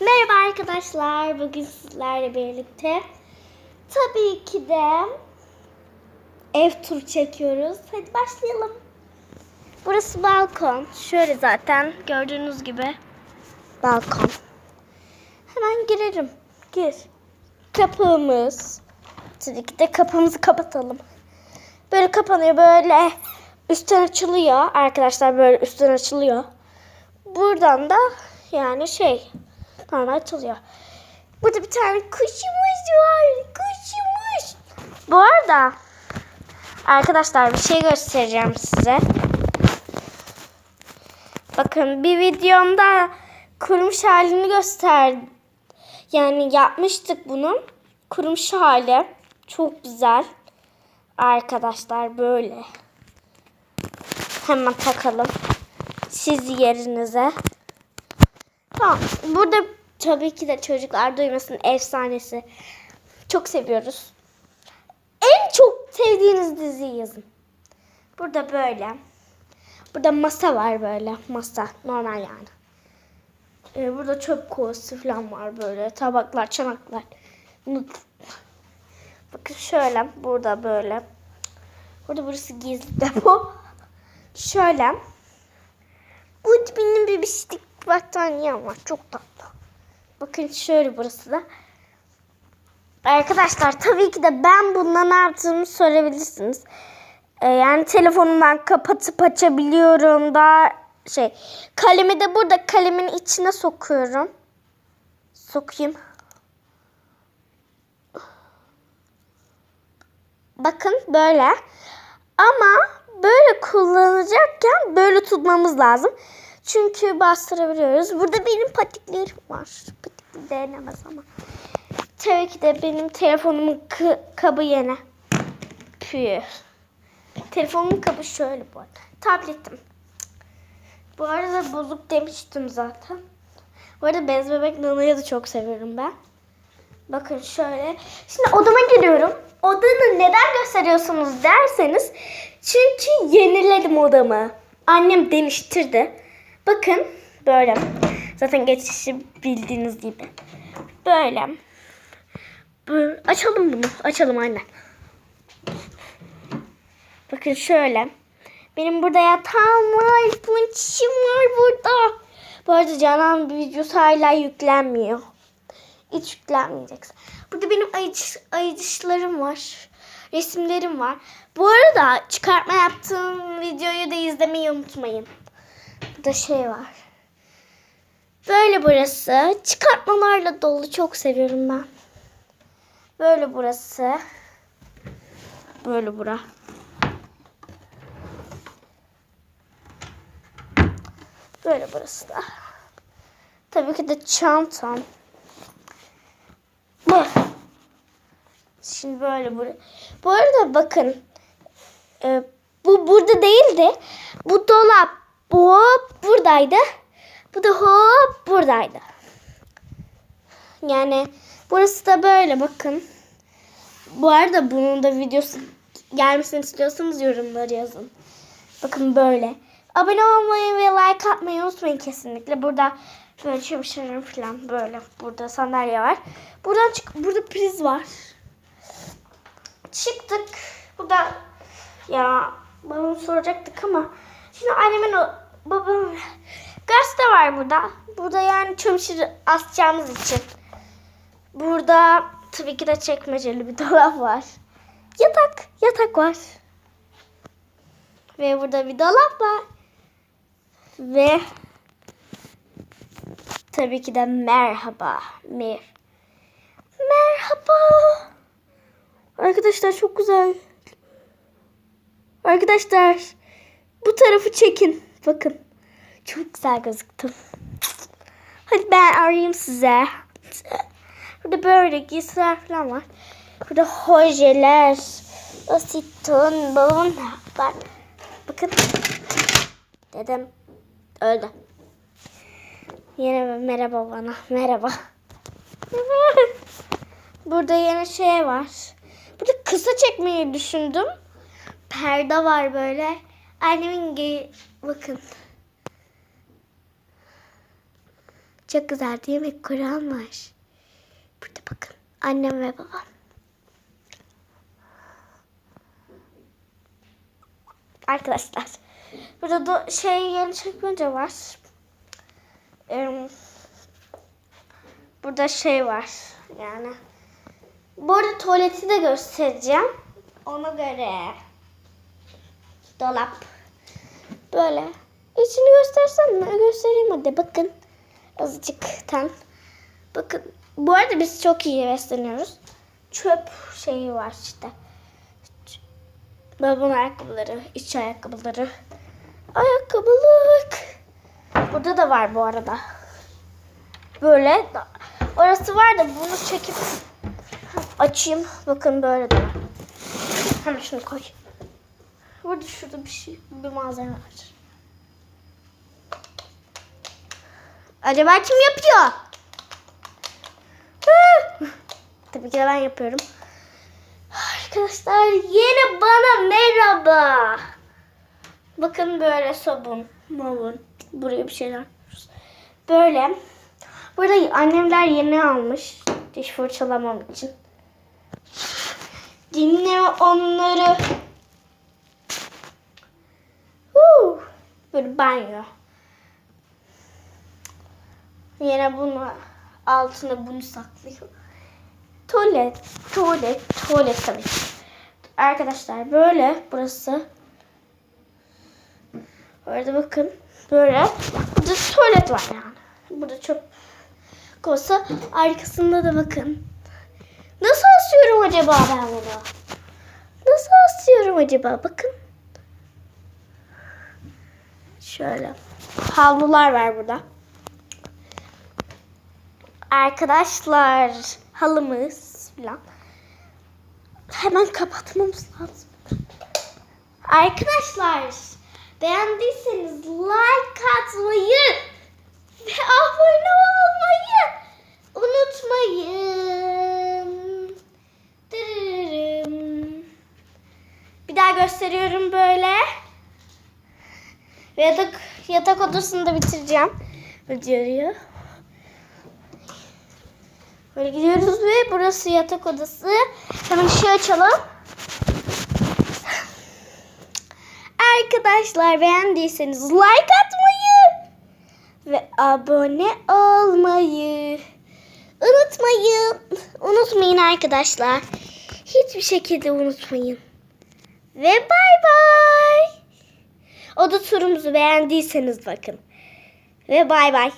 Merhaba arkadaşlar. Bugün sizlerle birlikte tabii ki de ev turu çekiyoruz. Hadi başlayalım. Burası balkon. Şöyle zaten gördüğünüz gibi balkon. Hemen girelim. Gir. Kapımız. Tabii ki de kapımızı kapatalım. Böyle kapanıyor böyle üstten açılıyor. Arkadaşlar böyle üstten açılıyor. Buradan da yani şey normal açılıyor. Burada bir tane kuşumuz var. Kuşumuz. Bu arada arkadaşlar bir şey göstereceğim size. Bakın bir videomda kurumuş halini göster. Yani yapmıştık bunun. Kurumuş hali. Çok güzel. Arkadaşlar böyle. Hemen takalım. Siz yerinize. Tamam. Burada tabii ki de çocuklar duymasın efsanesi. Çok seviyoruz. En çok sevdiğiniz diziyi yazın. Burada böyle. Burada masa var böyle. Masa. Normal yani. Ee, burada çöp kovası falan var böyle. Tabaklar, çanaklar. Bakın şöyle. Burada böyle. Burada burası gizli depo. Şöyle. Bu benim bisiklet battaniyem var. Çok tatlı. Bakın şöyle burası da. Arkadaşlar tabii ki de ben bundan ne yaptığımı sorabilirsiniz. Ee, yani telefonumdan kapatıp açabiliyorum da şey kalemi de burada kalemin içine sokuyorum. Sokayım. Bakın böyle. Ama böyle kullanacakken böyle tutmamız lazım. Çünkü bastırabiliyoruz. Burada benim patiklerim var. Patikli denemez ama. Tabii ki de benim telefonumun kabı yine. Püh. Telefonumun kabı şöyle bu arada. Tabletim. Bu arada bozuk demiştim zaten. Bu arada Bez Bebek Nana'yı da çok seviyorum ben. Bakın şöyle. Şimdi odama giriyorum. Odanı neden gösteriyorsunuz derseniz. Çünkü yeniledim odamı. Annem demiştirdi. Bakın böyle. Zaten geçişi bildiğiniz gibi. Böyle. Böyle. Açalım bunu. Açalım anne. Bakın şöyle. Benim burada yatağım var. Punçim var burada. Bu arada Canan videosu hala yüklenmiyor. Hiç yüklenmeyeceksin. Burada benim ayıcı, ayıcışlarım var. Resimlerim var. Bu arada çıkartma yaptığım videoyu da izlemeyi unutmayın. Burada şey var. Böyle burası. Çıkartmalarla dolu. Çok seviyorum ben. Böyle burası. Böyle bura. Böyle burası da. Tabii ki de çantam. Şimdi böyle buraya. Bu arada bakın. e, bu burada değildi. Bu dolap hop buradaydı. Bu da hop buradaydı. Yani burası da böyle bakın. Bu arada bunun da videosu gelmesini istiyorsanız yorumları yazın. Bakın böyle. Abone olmayı ve like atmayı unutmayın kesinlikle. Burada böyle çamaşırlarım falan böyle. Burada sandalye var. Buradan çık burada priz var. Çıktık. Burada ya babamı soracaktık ama şimdi annemin o babam gazete var burada. Burada yani çamaşır asacağımız için. Burada tabii ki de çekmeceli bir dolap var. Yatak, yatak var. Ve burada bir dolap var. Ve tabii ki de merhaba. Mer. Merhaba. Arkadaşlar çok güzel. Arkadaşlar bu tarafı çekin. Bakın. Çok güzel gözüktüm. Hadi ben arayayım size. Burada böyle giysiler falan var. Burada hojeler, asiton, balon var. Bakın. Dedim. Öldü. Yine merhaba bana. Merhaba. Burada yine şey var. Burada kısa çekmeyi düşündüm. Perde var böyle. Annemin ge- bakın. Çok güzel mi? Kur'an var. Burada bakın. Annem ve babam. Arkadaşlar. Burada da şey yeni çekmece var. Em, burada şey var. Yani. Bu arada tuvaleti de göstereceğim. Ona göre. Dolap. Böyle. İçini göstersem mi? Göstereyim hadi. Bakın. Azıcıktan. Bakın. Bu arada biz çok iyi besleniyoruz. Çöp şeyi var işte. Babamın ayakkabıları, iç ayakkabıları. Ayakkabılık. Burada da var bu arada. Böyle. Orası var da bunu çekip açayım. Bakın böyle de var. Hemen şunu koy. Burada şurada bir şey, bir malzeme var. Acaba kim yapıyor? Tabii ki de ben yapıyorum. Arkadaşlar yine bana merhaba. Bakın böyle sabun, mavun. Buraya bir şeyler. Böyle. Burada annemler yeni almış. Diş fırçalamam için. Dinle onları. Böyle banyo. Yine bunu altına bunu saklıyor. Tuvalet, tuvalet, tuvalet tabii. ki. Arkadaşlar böyle burası. Orada bakın böyle. Burada tuvalet var yani. Burada çöp kovası. Arkasında da bakın. Nasıl asıyorum acaba ben bunu? Nasıl asıyorum acaba? Bakın. Şöyle. Havlular var burada. Arkadaşlar halımız falan. Hemen kapatmamız lazım. Arkadaşlar beğendiyseniz like atmayı ve abone olmayı unutmayın. Bir daha gösteriyorum böyle. Ve yatak, yatak odasını da bitireceğim. Videoyu. Böyle gidiyoruz ve burası yatak odası. Hemen ışığı açalım. Arkadaşlar beğendiyseniz like atmayı ve abone olmayı unutmayın. Unutmayın arkadaşlar. Hiçbir şekilde unutmayın. Ve bay bay. Oda turumuzu beğendiyseniz bakın. Ve bay bay.